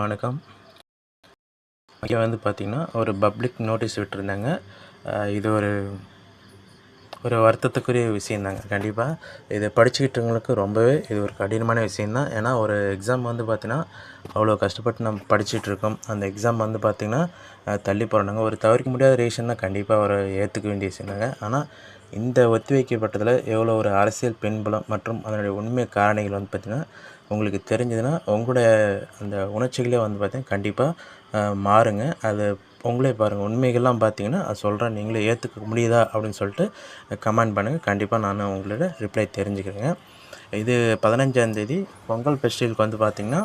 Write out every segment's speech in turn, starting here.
வணக்கம். இங்கே வந்து பார்த்திங்கன்னா ஒரு பப்ளிக் நோட்டீஸ் விட்டுருந்தாங்க. இது ஒரு ஒரு வருத்தத்துக்குரிய விஷயந்தாங்க. கண்டிப்பாக இதை படிச்சுக்கிட்டவங்களுக்கு ரொம்பவே இது ஒரு கடினமான விஷயந்தான். ஏன்னா ஒரு எக்ஸாம் வந்து பார்த்திங்கன்னா அவ்வளோ கஷ்டப்பட்டு நம்ம படிச்சுட்ருக்கோம். அந்த எக்ஸாம் வந்து பார்த்திங்கன்னா தள்ளி போகிறாங்க ஒரு தவிர்க்க முடியாத ரீசன் தான் கண்டிப்பாக ஒரு ஏற்றுக்க வேண்டிய விஷயந்தாங்க. ஆனால் இந்த ஒத்தி வைக்கப்பட்டதில் எவ்வளோ ஒரு அரசியல் பின்புலம் மற்றும் அதனுடைய உண்மை காரணிகள் வந்து பார்த்திங்கன்னா உங்களுக்கு தெரிஞ்சதுன்னா உங்களுடைய அந்த உணர்ச்சிகளே வந்து பார்த்திங்கன்னா கண்டிப்பாக மாறுங்க. அது உங்களே பாருங்கள் உண்மைகள்லாம் பார்த்தீங்கன்னா அது சொல்கிறேன் நீங்களே ஏற்றுக்க முடியுதா அப்படின்னு சொல்லிட்டு கமெண்ட் பண்ணுங்கள் கண்டிப்பாக நான் உங்களோட ரிப்ளை தெரிஞ்சுக்கிறேங்க. இது பதினஞ்சாந்தேதி பொங்கல் ஃபெஸ்டிவலுக்கு வந்து பார்த்திங்கன்னா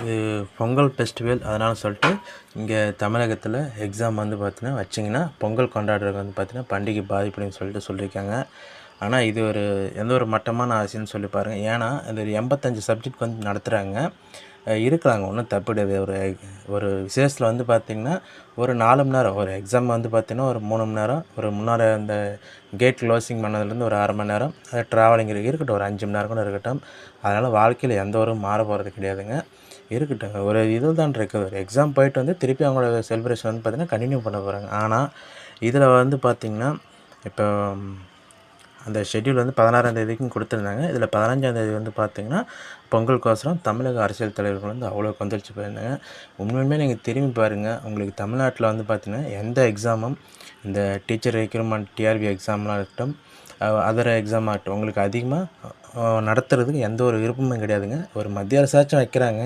இது பொங்கல் ஃபெஸ்டிவல் அதனால் சொல்லிட்டு இங்கே தமிழகத்தில் எக்ஸாம் வந்து பார்த்தீங்கன்னா வச்சிங்கன்னா பொங்கல் கொண்டாடுறது வந்து பார்த்திங்கன்னா பண்டிகை பாதிப்புன்னு சொல்லிட்டு சொல்லியிருக்காங்க. ஆனால் இது ஒரு எந்த ஒரு மட்டமான ஆசைன்னு சொல்லி பாருங்கள் ஏன்னா இந்த ஒரு எண்பத்தஞ்சு சப்ஜெக்ட் வந்து நடத்துகிறாங்க இருக்கிறாங்க. ஒன்றும் தப்பு கிடையாது ஒரு ஒரு விசேஷத்தில் வந்து பார்த்திங்கன்னா ஒரு நாலு மணி நேரம் ஒரு எக்ஸாம் வந்து பார்த்திங்கன்னா ஒரு மூணு மணி நேரம் ஒரு முன்னாடி அந்த கேட் க்ளோசிங் பண்ணதுலேருந்து ஒரு அரை மணி நேரம் அது ட்ராவலிங் இருக்கட்டும் ஒரு அஞ்சு மணி நேரம் கூட இருக்கட்டும். அதனால் வாழ்க்கையில் எந்த ஒரு மாற போகிறது கிடையாதுங்க. இருக்கட்டும் ஒரு இது தான் இருக்குது ஒரு எக்ஸாம் போயிட்டு வந்து திருப்பி அவங்களோட செலிப்ரேஷன் வந்து பார்த்திங்கன்னா கண்டினியூ பண்ண போகிறாங்க ஆனால் இதில் வந்து பார்த்திங்கன்னா இப்போ அந்த ஷெட்யூல் வந்து பதினாறாம் தேதிக்கும் கொடுத்துருந்தாங்க. இதில் பதினஞ்சாம் தேதி வந்து பார்த்திங்கன்னா பொங்கலுக்கோசரம் தமிழக அரசியல் தலைவர்கள் வந்து அவ்வளோ கொந்தளிச்சு போயிருந்தாங்க. உண்மையுமே நீங்கள் திரும்பி பாருங்கள் உங்களுக்கு தமிழ்நாட்டில் வந்து பார்த்திங்கன்னா எந்த எக்ஸாமும் இந்த டீச்சர் ரெக்ரூட்மெண்ட் டிஆர்பி எக்ஸாம்லாம் இருக்கட்டும் அதர் எக்ஸாம் ஆகட்டும் உங்களுக்கு அதிகமாக நடத்துறதுக்கு எந்த ஒரு விருப்பமும் கிடையாதுங்க. ஒரு மத்திய அரசாச்சும் வைக்கிறாங்க.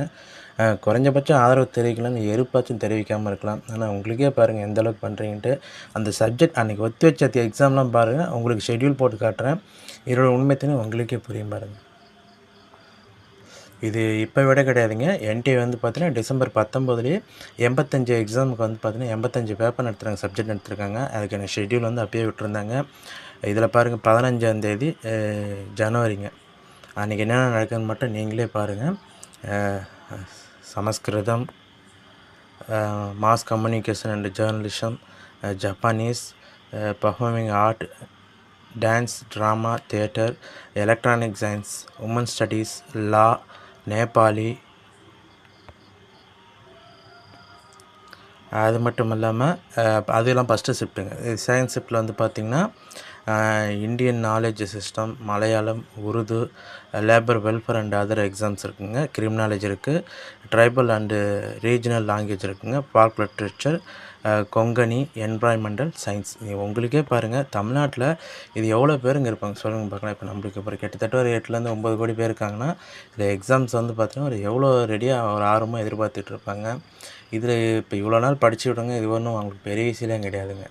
குறைஞ்சபட்சம் ஆதரவு தெரிவிக்கலாம் எருப்பாச்சும் தெரிவிக்காமல் இருக்கலாம். ஆனால் உங்களுக்கே பாருங்கள் எந்த அளவுக்கு பண்ணுறீங்கன்ட்டு அந்த சப்ஜெக்ட் அன்றைக்கி ஒத்தி வச்ச எக்ஸாம்லாம் பாருங்கள் உங்களுக்கு ஷெட்யூல் போட்டு காட்டுறேன். இதோட உண்மைத்தினு உங்களுக்கே புரியும் பாருங்கள் இது இப்போ விட கிடையாதுங்க. என்டிஏ வந்து பார்த்தீங்கன்னா டிசம்பர் பத்தொம்போதுலேயே எண்பத்தஞ்சு எக்ஸாமுக்கு வந்து பார்த்தீங்கன்னா எண்பத்தஞ்சு பேப்பர் நடத்துகிறாங்க சப்ஜெக்ட் நடத்துருக்காங்க அதுக்கான ஷெட்யூல் வந்து அப்பயே விட்டுருந்தாங்க. இதில் பாருங்கள் பதினஞ்சாந்தேதி ஜனவரிங்க. அன்றைக்கி என்னென்ன நடக்குதுன்னு மட்டும் நீங்களே பாருங்கள் Sanskrit mass communication and journalism Japanese performing art dance drama theatre electronic science women studies law Nepali அது மட்டும் இல்லாமல் அதெல்லாம் ஃபஸ்ட்டு ஷிஃப்ட்டுங்க செகண்ட் ஷிஃப்ட்டில் வந்து பார்த்திங்கன்னா Indian knowledge system Malayalam Urdu labour welfare and other exams இருக்குங்க. கிரிமினாலஜி இருக்குது ட்ரைபல் அண்டு ரீஜனல் லாங்குவேஜ் இருக்குங்க. பார்க் லிட்ரேச்சர் கொங்கணி என்வாயன்மெண்டல் சயின்ஸ் இது உங்களுக்கே பாருங்கள் தமிழ்நாட்டில் இது எவ்வளோ பேருங்க இருப்பாங்க? சொல்லுங்கள் பார்க்கலாம். இப்போ நம்மளுக்கு இப்போ கிட்டத்தட்ட ஒரு எட்டுலேருந்து ஒம்பது கோடி பேர் இருக்காங்கன்னா இதில் எக்ஸாம்ஸ் வந்து பார்த்தீங்கன்னா ஒரு எவ்வளோ ரெடியாக ஒரு ஆர்வமாக எதிர்பார்த்துட்டு இருப்பாங்க. இதில் இப்போ இவ்வளோ நாள் படிச்சு விடுங்க இது ஒன்றும் அவங்களுக்கு பெரிய விஷயம்லாம் கிடையாதுங்க.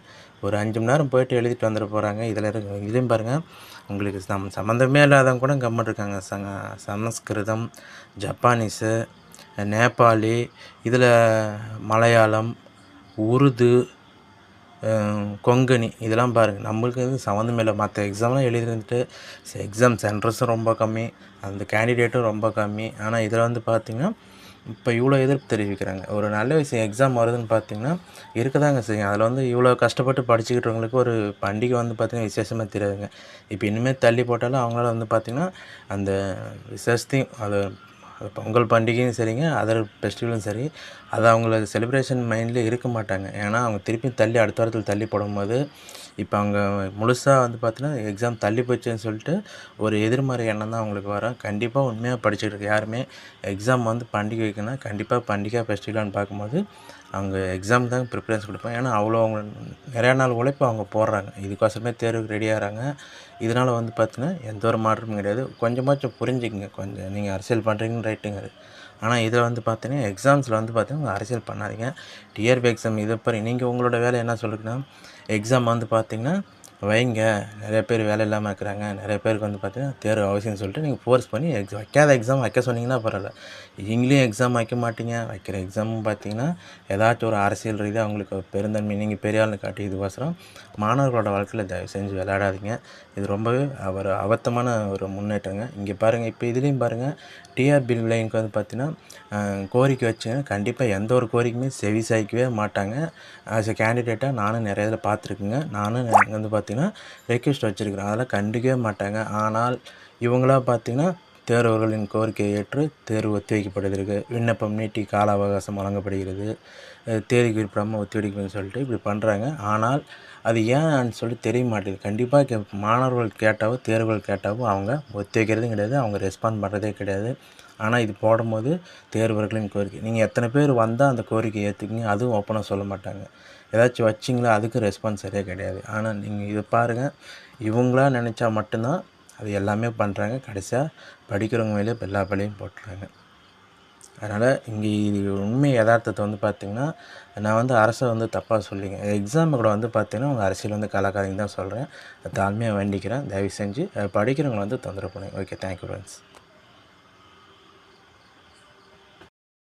ஒரு அஞ்சு மணி நேரம் போயிட்டு எழுதிட்டு வந்துட போகிறாங்க இதில் இருக்கு இதுலேயும் பாருங்கள் உங்களுக்கு சம் சம்மந்தமே இல்லாதவங்க கூட கம்மன் இருக்காங்க. சங்க சமஸ்கிருதம் ஜப்பானீஸு நேபாளி இதில் மலையாளம் உருது கொங்கணி இதெல்லாம் பாருங்கள் நம்மளுக்கு இது சம்மந்தமே இல்லை. மற்ற எக்ஸாம்லாம் எழுதிருந்துட்டு எக்ஸாம் சென்டர்ஸும் ரொம்ப கம்மி அந்த கேண்டிடேட்டும் ரொம்ப கம்மி. ஆனால் இதில் வந்து பார்த்திங்கன்னா இப்போ இவ்வளோ எதிர்ப்பு தெரிவிக்கிறாங்க. ஒரு நல்ல விஷயம் எக்ஸாம் வருதுன்னு பார்த்தீங்கன்னா இருக்க தாங்க செய்யும். அதில் வந்து இவ்வளோ கஷ்டப்பட்டு படிச்சுக்கிட்டவங்களுக்கு ஒரு பண்டிகை வந்து பார்த்திங்கன்னா விசேஷமாக தெரியாதுங்க. இப்போ இனிமேல் தள்ளி போட்டாலும் அவங்களால வந்து பார்த்திங்கன்னா அந்த விசேஷத்தையும் அது அது பொங்கல் பண்டிகையும் சரிங்க அதர் ஃபெஸ்டிவலும் சரி. அது அவங்கள செலிப்ரேஷன் மைண்டில் இருக்க மாட்டாங்க. ஏன்னா அவங்க திருப்பி தள்ளி அடுத்த வாரத்தில் தள்ளி போடும்போது இப்போ அவங்க முழுசாக வந்து பார்த்தீங்கன்னா எக்ஸாம் தள்ளி போச்சுன்னு சொல்லிட்டு ஒரு எதிர்மறை எண்ணம் தான் அவங்களுக்கு வரும். கண்டிப்பாக உண்மையாக படிச்சுட்டு இருக்க யாருமே எக்ஸாம் வந்து பண்டிகை வைக்கணும்னா கண்டிப்பாக பண்டிகை ஃபெஸ்டிவலான்னு பார்க்கும்போது அவங்க எக்ஸாம் தான் ப்ரிப்பரன்ஸ் கொடுப்பாங்க ஏன்னா அவ்வளோ அவங்க நிறையா நாள் உழைப்பு அவங்க போடுறாங்க. இதுக்கோசமே தேர்வுக்கு ரெடி ஆகிறாங்க. இதனால் வந்து பார்த்தீங்கன்னா எந்த ஒரு மாற்றமும் கிடையாது. கொஞ்சமாச்சும் புரிஞ்சுக்கங்க. கொஞ்சம் நீங்கள் அரசியல் பண்ணுறீங்கன்னு ரைட்டுங்கிறது ஆனால் இதில் வந்து பார்த்தீங்கன்னா எக்ஸாம்ஸில் வந்து பார்த்தீங்கன்னா அரசியல் பண்ணாதீங்க. டிஆர்பி எக்ஸாம் இதை பாரு நீங்கள் உங்களோட வேலை என்ன சொல்லுங்கன்னா எக்ஸாம் வந்து பார்த்தீங்கன்னா வைங்க. நிறைய பேர் வேலை இல்லாமல் இருக்கிறாங்க. நிறைய பேருக்கு வந்து பார்த்தீங்கன்னா தேர்வு அவசியம்னு சொல்லிட்டு நீங்கள் ஃபோர்ஸ் பண்ணி எக்ஸ் வைக்காத எக்ஸாம் வைக்க சொன்னீங்கன்னா பரவாயில்ல. நீங்களையும் எக்ஸாம் வைக்க மாட்டீங்க. வைக்கிற எக்ஸாமும் பார்த்தீங்கன்னா ஏதாச்சும் ஒரு அரசியல் ரீதியாக அவங்களுக்கு பெருந்தன்மை நீங்கள் பெரிய ஆள்னு காட்டி இதுக்கோசரம் மாணவர்களோட வாழ்க்கையில் தயவு செஞ்சு விளையாடாதீங்க. இது ரொம்பவே ஒரு அபத்தமான ஒரு முன்னேற்றங்க. இங்கே பாருங்கள் இப்போ இதுலேயும் பாருங்கள் டிஆர்பி விலைக்கு வந்து பார்த்தீங்கன்னா கோரிக்கை வச்சுங்க கண்டிப்பாக எந்த ஒரு கோரிக்கையுமே செவி சாய்க்கவே மாட்டாங்க. ஆஸ் எ கேண்டிடேட்டாக நானும் நிறைய இதில் பார்த்துருக்குங்க நானும் வந்து பார்த்து பார்த்திங்கன்னா ரெக்வெஸ்ட் வச்சுருக்கிறேன் அதெல்லாம் கண்டுக்கவே மாட்டாங்க. ஆனால் இவங்களா பார்த்திங்கன்னா தேர்வர்களின் கோரிக்கையை ஏற்று தேர்வு ஒத்திவைக்கப்படுகிறது. விண்ணப்பம் நீட்டி கால அவகாசம் வழங்கப்படுகிறது. தேதி குறிப்பிடாமல் ஒத்திவைக்கணும்னு சொல்லிட்டு இப்படி பண்ணுறாங்க ஆனால் அது ஏன்னு சொல்லி தெரிய மாட்டேங்குது. கண்டிப்பாக கே மாணவர்கள் கேட்டாவோ தேர்வுகள் கேட்டாவோ அவங்க ஒத்திவைக்கிறதும் கிடையாது. அவங்க ரெஸ்பாண்ட் பண்ணுறதே கிடையாது. ஆனால் இது போடும்போது தேர்வர்களின் கோரிக்கை. நீங்கள் எத்தனை பேர் வந்தால் அந்த கோரிக்கை ஏற்றுக்குங்க அதுவும் ஓப்பனாக சொல்ல மாட்டாங்க. ஏதாச்சும் வச்சிங்களா அதுக்கு ரெஸ்பான்ஸ் சரியாக கிடையாது. ஆனால் நீங்கள் இதை பாருங்கள் இவங்களா நினச்சா மட்டும்தான் அது எல்லாமே பண்ணுறாங்க கடைசியாக படிக்கிறவங்க மேலே எல்லா பள்ளியும் போட்டுறாங்க. அதனால் இங்கே இது உண்மை யதார்த்தத்தை வந்து பார்த்திங்கன்னா நான் வந்து அரசை வந்து தப்பாக சொல்லிங்க எக்ஸாம் கூட வந்து பார்த்திங்கன்னா உங்கள் அரசியல் வந்து கலாக்காரங்க தான் சொல்கிறேன் தாழ்மையாக வேண்டிக்கிறேன். தயவு செஞ்சு படிக்கிறவங்களை வந்து தொந்தரவு பண்ணுங்க ஓகே தேங்க்யூ ஃப்ரெண்ட்ஸ்